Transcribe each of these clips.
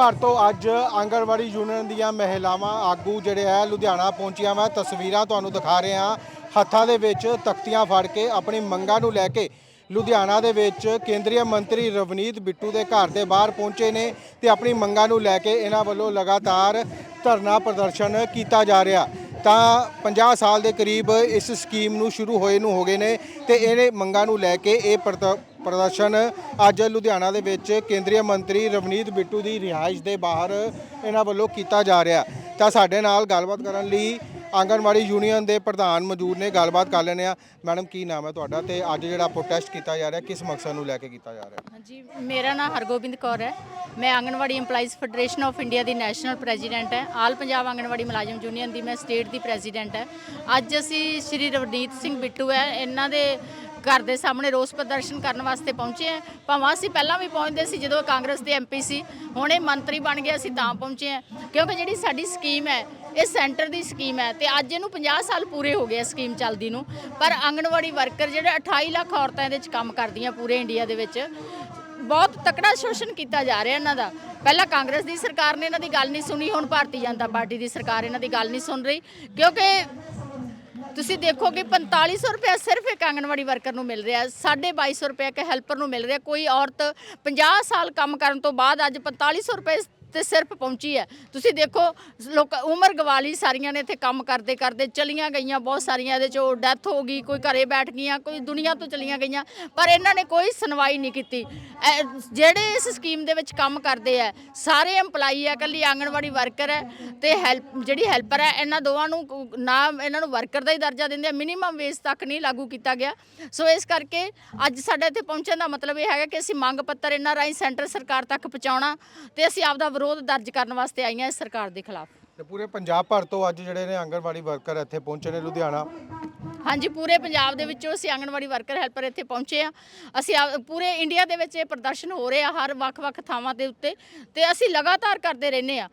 ਭਰ ਤੋਂ ਅੱਜ ਆਂਗਣਵਾੜੀ ਯੂਨੀਅਨ ਦੀਆਂ ਮਹਿਲਾਵਾਂ ਆਗੂ ਜਿਹੜੇ ਹੈ ਲੁਧਿਆਣਾ ਪਹੁੰਚੀਆਂ ਵਾ। ਤਸਵੀਰਾਂ ਤੁਹਾਨੂੰ ਦਿਖਾ ਰਹੇ ਹਾਂ। ਹੱਥਾਂ ਦੇ ਵਿੱਚ ਤਖਤੀਆਂ ਫੜ ਕੇ ਆਪਣੀ ਮੰਗਾਂ ਨੂੰ ਲੈ ਕੇ ਲੁਧਿਆਣਾ ਦੇ ਵਿੱਚ ਕੇਂਦਰੀ ਮੰਤਰੀ ਰਵਨੀਤ ਬਿੱਟੂ ਦੇ ਘਰ ਦੇ ਬਾਹਰ ਪਹੁੰਚੇ ਨੇ ਤੇ ਆਪਣੀ ਮੰਗਾਂ ਨੂੰ ਲੈ ਕੇ ਇਹਨਾਂ ਵੱਲੋਂ ਲਗਾਤਾਰ ਧਰਨਾ ਪ੍ਰਦਰਸ਼ਨ ਕੀਤਾ ਜਾ ਰਿਹਾ। ਤਾਂ 50 ਸਾਲ ਦੇ ਕਰੀਬ ਇਸ ਸਕੀਮ ਨੂੰ ਸ਼ੁਰੂ ਹੋਏ ਨੂੰ ਹੋ ਗਏ ਨੇ ਤੇ ਇਹਨੇ ਮੰਗਾਂ ਨੂੰ ਲੈ ਕੇ ਇਹ ਪ੍ਰਦ- ਪ੍ਰਦਰਸ਼ਨ ਅੱਜ ਲੁਧਿਆਣਾ ਦੇ ਵਿੱਚ ਕੇਂਦਰੀ ਮੰਤਰੀ ਰਵਨੀਤ ਬਿੱਟੂ ਦੀ ਰਿਹਾਇਸ਼ ਦੇ ਬਾਹਰ ਇਹਨਾਂ ਵੱਲੋਂ ਕੀਤਾ ਜਾ ਰਿਹਾ ਤਾਂ ਸਾਡੇ ਨਾਲ ਗੱਲਬਾਤ ਕਰਨ ਲਈ ਆਂਗਣਵਾੜੀ ਯੂਨੀਅਨ ਦੇ ਪ੍ਰਧਾਨ ਮੌਜੂਦ ਨੇ, ਗੱਲਬਾਤ ਕਰ ਲੈਣੇ ਆ ਮੈਡਮ, ਕੀ ਨਾਮ ਹੈ ਤੁਹਾਡਾ? ਤੇ ਅੱਜ ਜਿਹੜਾ ਪ੍ਰੋਟੈਸਟ ਕੀਤਾ ਜਾ ਰਿਹਾ, ਕਿਸ ਮਕਸਦ ਨੂੰ ਲੈ ਕੇ ਕੀਤਾ ਜਾ ਰਿਹਾ? ਹਾਂਜੀ, ਮੇਰਾ ਨਾਮ ਹਰਗੋਬਿੰਦ ਕੌਰ ਹੈ। ਮੈਂ anganwadi EMPLOYEES federation of India the national president ਹੈ। ਆਲ ਪੰਜਾਬ ਆਂਗਣਵਾੜੀ ਮੁਲਾਜ਼ਮ ਯੂਨੀਅਨ ਦੀ ਮੈਂ ਸਟੇਟ ਦੀ ਪ੍ਰੈਜ਼ੀਡੈਂਟ ਹੈ। ਅੱਜ ਅਸੀਂ ਸ਼੍ਰੀ ਰਵਨੀਤ ਸਿੰਘ ਬਿੱਟੂ ਹੈ। ਇਹਨਾਂ ਦੇ ਘਰ ਦੇ ਸਾਹਮਣੇ ਰੋਸ ਪ੍ਰਦਰਸ਼ਨ ਕਰਨ ਵਾਸਤੇ ਪਹੁੰਚੇ ਹਾਂ। ਭਾਵੇਂ ਅਸੀਂ ਪਹਿਲਾਂ ਵੀ ਪਹੁੰਚਦੇ ਸੀ, ਜਦੋਂ ਕਾਂਗਰਸ ਦੇ ਐਮਪੀ ਸੀ, ਹੁਣ ਇਹ ਮੰਤਰੀ ਬਣ ਗਿਆ ਅਸੀਂ ਤਾਂ ਪਹੁੰਚੇ ਹਾਂ। ਕਿਉਂਕਿ ਜਿਹੜੀ ਸਾਡੀ ਸਕੀਮ ਹੈ, ਇਹ ਸੈਂਟਰ ਦੀ ਸਕੀਮ ਹੈ ਤੇ ਅੱਜ ਇਹਨੂੰ 50 ਸਾਲ ਪੂਰੇ ਹੋ ਗਏ ਸਕੀਮ ਚੱਲਦੀ ਨੂੰ। ਪਰ ਆਂਗਣਵਾੜੀ ਵਰਕਰ ਜਿਹੜੇ 28 ਲੱਖ ਔਰਤਾਂ ਇਹਦੇ ਵਿੱਚ ਕੰਮ ਕਰਦੀਆਂ ਪੂਰੇ ਇੰਡੀਆ ਦੇ ਵਿੱਚ, ਬਹੁਤ ਤਕੜਾ ਸ਼ੋਸ਼ਣ ਕੀਤਾ ਜਾ ਰਿਹਾ ਇਹਨਾਂ ਦਾ। ਪਹਿਲਾਂ ਕਾਂਗਰਸ ਦੀ ਸਰਕਾਰ ਨੇ ਇਹਨਾਂ ਦੀ ਗੱਲ ਨਹੀਂ ਸੁਣੀ, ਹੁਣ ਭਾਰਤੀ ਜਨਤਾ ਪਾਰਟੀ ਦੀ ਸਰਕਾਰ ਇਹਨਾਂ ਦੀ ਗੱਲ ਨਹੀਂ ਸੁਣ ਰਹੀ। ਕਿਉਂਕਿ ਤੁਸੀਂ ਦੇਖੋ ਕਿ 4500 ਰੁਪਏ ਸਿਰਫ ਇੱਕ ਆਂਗਣਵਾੜੀ ਵਰਕਰ ਨੂੰ ਮਿਲ ਰਿਹਾ ਹੈ 2250 ਰੁਪਏ ਇੱਕ ਹੈਲਪਰ ਨੂੰ ਮਿਲ ਰਿਹਾ। ਕੋਈ ਔਰਤ 50 ਸਾਲ ਕੰਮ ਕਰਨ ਤੋਂ ਬਾਅਦ ਅੱਜ 4500 ਰੁਪਏ ਤੇ ਸਿਰਫ ਪਹੁੰਚੀ ਹੈ। ਤੁਸੀਂ ਦੇਖੋ, ਲੋਕ ਉਮਰ ਗਵਾਲੀ ਸਾਰੀਆਂ ਨੇ ਇੱਥੇ ਕੰਮ ਕਰਦੇ ਕਰਦੇ ਚਲੀਆਂ ਗਈਆਂ, ਬਹੁਤ ਸਾਰੀਆਂ ਇਹਦੇ ਚੋਂ ਡੈਥ ਹੋ ਗਈ, ਕੋਈ ਘਰੇ ਬੈਠ ਗਈਆਂ, ਕੋਈ ਦੁਨੀਆ ਤੋਂ ਚਲੀਆਂ ਗਈਆਂ, ਪਰ ਇਹਨਾਂ ਨੇ ਕੋਈ ਸੁਣਵਾਈ ਨਹੀਂ ਕੀਤੀ। ਐ- ਜਿਹੜੇ ਇਸ ਸਕੀਮ ਦੇ ਵਿੱਚ ਕੰਮ ਕਰਦੇ ਆ, ਸਾਰੇ EMPLOYEE ਆ ਕੱਲੀ ਆਂਗਣਵਾੜੀ ਵਰਕਰ ਹੈ ਤੇ ਹੈਲਪ ਜਿਹੜੀ ਹੈਲਪਰ ਹੈ, ਇਹਨਾਂ ਦੋਵਾਂ ਨੂੰ ਨਾ ਇਹਨਾਂ ਨੂੰ ਵਰਕਰ ਦਾ ਹੀ ਦਰਜਾ ਦਿੰਦੇ ਆ ਮਿਨੀਮਮ ਵੇਜ ਤੱਕ ਨਹੀਂ ਲਾਗੂ ਕੀਤਾ ਗਿਆ। ਸੋ ਇਸ ਕਰਕੇ ਅੱਜ ਸਾਡੇ ਇੱਥੇ ਪਹੁੰਚਣ ਦਾ ਮਤਲਬ ਇਹ ਹੈਗਾ ਕਿ ਅਸੀਂ ਮੰਗ ਪੱਤਰ ਇਹਨਾਂ ਰਾਹੀਂ ਸੈਂਟਰ ਸਰਕਾਰ ਤੱਕ ਪਹੁੰਚਾਉਣਾ ਤੇ ਅਸੀਂ ਆਪਦਾ ਵਿਰੋਧ ਦਰਜ ਕਰਨ ਵਾਸਤੇ ਆਈਆਂ ਇਸ ਸਰਕਾਰ ਦੇ ਖਿਲਾਫ। ਤੇ ਪੂਰੇ ਪੰਜਾਬ ਭਰ ਤੋਂ ਅੱਜ ਜਿਹੜੇ ਨੇ ਆਂਗਣਵਾੜੀ ਵਰਕਰ ਇੱਥੇ ਪਹੁੰਚੇ ਨੇ ਲੁਧਿਆਣਾ। ਹਾਂਜੀ ਪੂਰੇ ਪੰਜਾਬ ਦੇ ਵਿੱਚੋਂ ਅਸੀਂ ਆਂਗਣਵਾੜੀ ਵਰਕਰ ਹੈਲਪਰ ਇੱਥੇ ਪਹੁੰਚੇ ਆ ਅਸੀਂ ਆ- ਪੂਰੇ ਇੰਡੀਆ ਦੇ ਵਿੱਚ ਇਹ ਪ੍ਰਦਰਸ਼ਨ ਹੋ ਰਹੇ ਹਰ ਵੱਖ-ਵੱਖ ਥਾਵਾਂ ਦੇ ਉੱਤੇ ਤੇ ਅਸੀਂ ਲਗਾਤਾਰ ਕਰਦੇ ਰਹਿੰਦੇ ਆ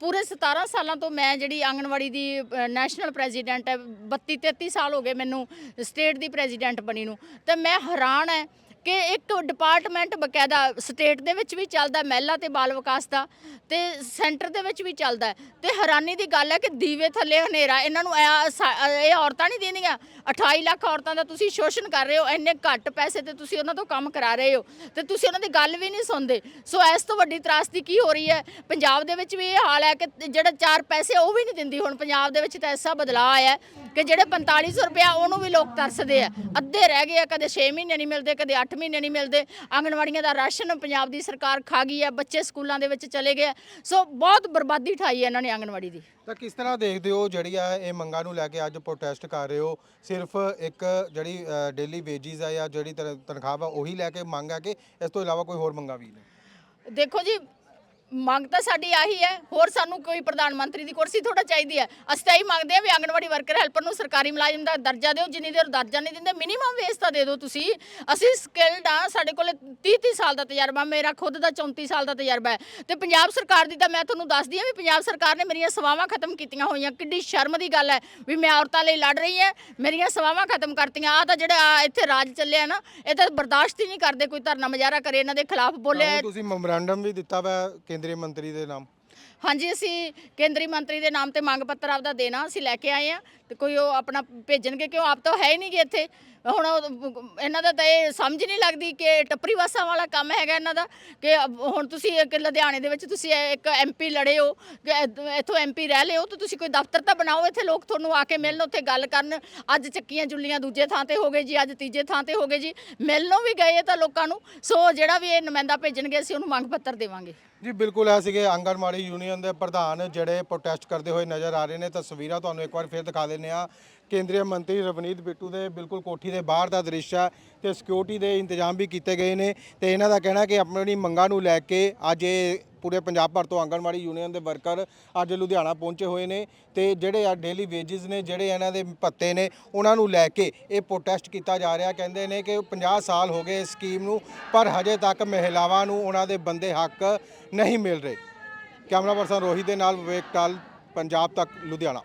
ਪੂਰੇ 17 ਸਾਲਾਂ ਤੋਂ ਮੈਂ ਜਿਹੜੀ ਆਂਗਣਵਾੜੀ ਦੀ ਨੈਸ਼ਨਲ ਪ੍ਰੈਜ਼ੀਡੈਂਟ ਹੈ 32 33 ਸਾਲ ਹੋ ਗਏ ਮੈਨੂੰ ਸਟੇਟ ਦੀ ਪ੍ਰੈਜ਼ੀਡੈਂਟ ਬਣੀ ਨੂੰ। ਤੇ ਮੈਂ ਹੈਰਾਨ ਹੈ ਕਿ ਇੱਕ ਡਿਪਾਰਟਮੈਂਟ ਬਕਾਇਦਾ ਸਟੇਟ ਦੇ ਵਿੱਚ ਵੀ ਚੱਲਦਾ ਮਹਿਲਾ ਤੇ ਬਾਲ ਵਿਕਾਸ ਦਾ ਤੇ ਸੈਂਟਰ ਦੇ ਵਿੱਚ ਵੀ ਚੱਲਦਾ ਹੈ। ਤੇ ਹੈਰਾਨੀ ਦੀ ਗੱਲ ਹੈ ਕਿ ਦੀਵੇ ਥੱਲੇ ਹਨੇਰਾ, ਇਹਨਾਂ ਨੂੰ ਇਹ ਇਹ ਔਰਤਾਂ ਨਹੀਂ ਦੇਣੀਆਂ 28 ਲੱਖ ਔਰਤਾਂ ਦਾ ਤੁਸੀਂ ਸ਼ੋਸ਼ਣ ਕਰ ਰਹੇ ਹੋ, ਇੰਨੇ ਘੱਟ ਪੈਸੇ ਤੇ ਤੁਸੀਂ ਉਹਨਾਂ ਤੋਂ ਕੰਮ ਕਰਾ ਰਹੇ ਹੋ ਤੇ ਤੁਸੀਂ ਉਹਨਾਂ ਦੀ ਗੱਲ ਵੀ ਨਹੀਂ ਸੁਣਦੇ। ਸੋ ਇਸ ਤੋਂ ਵੱਡੀ ਤਰਾਸਦੀ ਕੀ ਹੋ ਰਹੀ ਹੈ? ਪੰਜਾਬ ਦੇ ਵਿੱਚ ਵੀ ਇਹ ਹਾਲ ਹੈ ਕਿ ਜਿਹੜਾ ਚਾਰ ਪੈਸੇ ਉਹ ਵੀ ਨਹੀਂ ਦਿੰਦੀ ਹੁਣ, ਪੰਜਾਬ ਦੇ ਵਿੱਚ ਤਾਂ ਐਸਾ ਬਦਲਾਅ ਆਇਆ ਕਿ ਜਿਹੜੇ 4500 ਰੁਪਇਆ ਉਹਨੂੰ ਵੀ ਲੋਕ ਤਰਸਦੇ ਆ। ਅੱਧੇ ਰਹਿ ਗਏ ਆ ਕਦੇ 6 ਮਹੀਨੇ ਨਹੀਂ ਮਿਲਦੇ ਕਦੇ 8 ਮਹੀਨੇ ਨਹੀਂ ਮਿਲਦੇ। ਆਂਗਣਵਾੜੀਆਂ ਦਾ ਰਾਸ਼ਨ ਪੰਜਾਬ ਦੀ ਸਰਕਾਰ ਖਾ ਗਈ ਹੈ ਬੱਚੇ ਸਕੂਲਾਂ ਦੇ ਵਿੱਚ ਚਲੇ ਗਏ ਆ। ਸੋ ਬਹੁਤ ਬਰਬਾਦੀ ਠਾਈ ਹੈ ਇਹਨਾਂ ਨੇ ਆਂਗਣਵਾੜੀ ਦੀ। ਤਾਂ ਕਿਸ ਤਰ੍ਹਾਂ ਦੇਖਦੇ ਹੋ ਜਿਹੜੀ ਆ ਇਹ ਮੰਗਾਂ ਨੂੰ ਲੈ ਕੇ ਅੱਜ ਪ੍ਰੋਟੈਸਟ ਕਰ ਰਹੇ ਹੋ? ਸਿਰਫ ਇੱਕ ਜਿਹੜੀ ਡੇਲੀ ਵੇਜਿਸ ਆ ਜਾਂ ਜਿਹੜੀ ਤਨ- ਤਨਖਾਹ ਆ ਉਹੀ ਲੈ ਕੇ ਮੰਗ ਆ ਕਿ ਇਸ ਤੋਂ ਇਲਾਵਾ ਕੋਈ ਹੋਰ ਮੰਗਾਂ ਵੀ ਨੇ? ਦੇਖੋ ਜੀ ਮੰਗ ਤਾਂ ਸਾਡੀ ਆਹੀ ਹੈ, ਹੋਰ ਸਾਨੂੰ ਕੋਈ ਪ੍ਰਧਾਨ ਮੰਤਰੀ ਦੀ ਕੁਰਸੀ ਥੋੜਾ ਚਾਹੀਦੀ ਹੈ। ਅਸੀਂ ਤਾਂ ਇਹੀ ਮੰਗਦੇ ਹਾਂ ਵੀ ਆਂਗਣਵਾੜੀ ਵਰਕਰ, ਹੈਲਪਰ ਨੂੰ ਸਰਕਾਰੀ ਮੁਲਾਜ਼ਮ ਦਾ ਦਰਜਾ ਦਿਓ, ਜਿੰਨੀ ਦੇਰ ਦਰਜਾ ਨਹੀਂ ਦਿੰਦੇ ਮਿਨੀਮਮ ਵੇਜ ਤਾਂ ਦੇ ਦਿਓ ਤੁਸੀਂ। ਅਸੀਂ ਸਕਿਲਡ ਆ ਸਾਡੇ ਕੋਲ 30 30 ਸਾਲ ਦਾ ਤਜਰਬਾ, ਮੇਰਾ ਖੁਦ ਦਾ 34 ਸਾਲ ਦਾ ਤਜਰਬਾ ਹੈ। ਤੇ ਪੰਜਾਬ ਸਰਕਾਰ ਦੀ ਤਾਂ ਮੈਂ ਤੁਹਾਨੂੰ ਦੱਸਦੀ ਹਾਂ ਵੀ ਪੰਜਾਬ ਸਰਕਾਰ ਨੇ ਮੇਰੀਆਂ ਸੇਵਾਵਾਂ ਖਤਮ ਕੀਤੀਆਂ ਹੋਈਆਂ। ਕਿੱਡੀ ਸ਼ਰਮ ਦੀ ਗੱਲ ਹੈ ਵੀ ਮੈਂ ਔਰਤਾਂ ਲਈ ਲੜ ਰਹੀ ਹਾਂ, ਮੇਰੀਆਂ ਸੇਵਾਵਾਂ ਖਤਮ ਕਰਤੀਆਂ। ਆ ਤਾਂ ਜਿਹੜਾ ਆਹ ਇੱਥੇ ਰਾਜ ਚੱਲਿਆ ਨਾ, ਇਹ ਤਾਂ ਬਰਦਾਸ਼ਤ ਹੀ ਨਹੀਂ ਕਰਦੇ, ਕੋਈ ਧਰਨਾ ਮੁਜ਼ਾਹਰਾ ਕਰੇ, ਇਹਨਾਂ ਦੇ ਖਿਲਾਫ ਬੋਲੇ। ਤੁਸੀਂ ਮੈਮੋਰੈਂਡਮ ਵੀ ਦਿੱਤਾ ਵਾ ਕੇਂਦਰੀ ਕੇਂਦਰੀ ਮੰਤਰੀ ਦੇ ਨਾਮ ਹਾਂਜੀ, ਅਸੀਂ ਕੇਂਦਰੀ ਮੰਤਰੀ ਦੇ ਨਾਮ ਤੇ ਮੰਗ ਪੱਤਰ ਆਪਦਾ ਦੇਣਾ, ਅਸੀਂ ਲੈ ਕੇ ਆਏ ਆ ਤੇ ਕੋਈ ਉਹ ਆਪਣਾ ਭੇਜਣਗੇ ਕਿਉਂ? ਆਪ ਤਾਂ ਹੈ ਹੀ ਨਹੀਂਗੇ ਇੱਥੇ। ਹੁਣ ਉਹ- ਇਹਨਾਂ ਦਾ ਤਾਂ ਇਹ ਸਮਝ ਨਹੀਂ ਲੱਗਦੀ ਕਿ ਟੱਪਰੀ ਵਾਸਾਂ ਵਾਲਾ ਕੰਮ ਹੈਗਾ ਇਹਨਾਂ ਦਾ, ਕਿ ਅਬ ਹੁਣ ਤੁਸੀਂ ਇੱਕ ਲੁਧਿਆਣੇ ਦੇ ਵਿੱਚ ਤੁਸੀਂ ਇੱਕ ਐਮਪੀ ਲੜੇ ਹੋ, ਕਿ ਇੱਥੋਂ- ਇੱਥੋਂ ਐਮਪੀ ਰਹਿ ਲਿਓ ਤਾਂ ਤੁਸੀਂ ਕੋਈ ਦਫ਼ਤਰ ਤਾਂ ਬਣਾਓ ਇੱਥੇ, ਲੋਕ ਤੁਹਾਨੂੰ ਆ ਕੇ ਮਿਲਣ ਉੱਥੇ ਗੱਲ ਕਰਨ। ਅੱਜ ਚੱਕੀਆਂ ਜੁੱਲੀਆਂ ਦੂਜੇ ਥਾਂ ਤੇ ਹੋ ਗਏ ਜੀ, ਅੱਜ ਤੀਜੇ ਥਾਂ ਤੇ ਹੋ ਗਏ ਜੀ। ਮਿਲਣੋਂ ਵੀ ਗਏ ਤਾਂ ਲੋਕਾਂ ਨੂੰ, ਸੋ ਜਿਹੜਾ ਵੀ ਇਹ ਨੁਮਾਇੰਦਾ ਭੇਜਣਗੇ, ਅਸੀਂ ਉਹਨੂੰ ਮੰਗ ਪੱਤਰ ਦੇਵਾਂਗੇ। ਜੀ, ਬਿਲਕੁਲ, ਇਹ ਸੀਗੇ ਆਂਗਣਵਾੜੀ ਯੂਨੀਅਨ ਦੇ ਪ੍ਰਧਾਨ ਜਿਹੜੇ ਪ੍ਰੋਟੈਸਟ ਕਰਦੇ ਹੋਏ ਨਜ਼ਰ ਆ ਰਹੇ ਨੇ, ਤਸਵੀਰਾਂ ਤੁਹਾਨੂੰ ਇੱਕ ਵਾਰ ਫਿਰ ਦਿਖਾ ਦਿੰਨੇ ਆ ਕੇਂਦਰੀ ਮੰਤਰੀ ਰਵਨੀਤ ਬਿੱਟੂ ਦੇ ਬਿਲਕੁਲ ਕੋਠੀ ਦੇ ਬਾਹਰ ਦਾ ਦ੍ਰਿਸ਼ ਹੈ ਤੇ ਸਿਕਿਉਰਿਟੀ ਦੇ ਇੰਤਜ਼ਾਮ ਵੀ ਕੀਤੇ ਗਏ ਨੇ ਤੇ ਇਹਨਾਂ ਦਾ ਕਹਿਣਾ ਕਿ ਆਪਣੀ ਮੰਗਾਂ ਨੂੰ ਲੈ ਕੇ ਅੱਜ ਇਹ ਪੂਰੇ ਪੰਜਾਬ ਭਰ ਤੋਂ ਆਂਗਣਵਾੜੀ ਯੂਨੀਅਨ ਦੇ ਵਰਕਰ ਅੱਜ ਲੁਧਿਆਣਾ ਪਹੁੰਚੇ ਹੋਏ ਨੇ ਤੇ ਜਿਹੜੇ ਆ ਡੇਲੀ ਵੇਜਿਸ ਨੇ, ਜਿਹੜੇ ਇਹਨਾਂ ਦੇ ਪੱਤੇ ਨੇ, ਉਹਨਾਂ ਨੂੰ ਲੈ ਕੇ ਇਹ ਪ੍ਰੋਟੈਸਟ ਕੀਤਾ ਜਾ ਰਿਹਾ। ਕਹਿੰਦੇ ਨੇ ਕਿ 50 ਸਾਲ ਹੋ ਗਏ ਇਸ ਸਕੀਮ ਨੂੰ, ਪਰ ਹਜੇ ਤੱਕ ਮਹਿਲਾਵਾਂ ਨੂੰ ਉਹਨਾਂ ਦੇ ਬੰਦੇ ਹੱਕ ਨਹੀਂ ਮਿਲ ਰਹੇ। ਕੈਮਰਾ ਪਰਸਨ ਰੋਹਿਤ ਦੇ ਨਾਲ ਵਿਵੇਕ ਟਾਲ ਪੰਜਾਬ ਤੱਕ ਲੁਧਿਆਣਾ।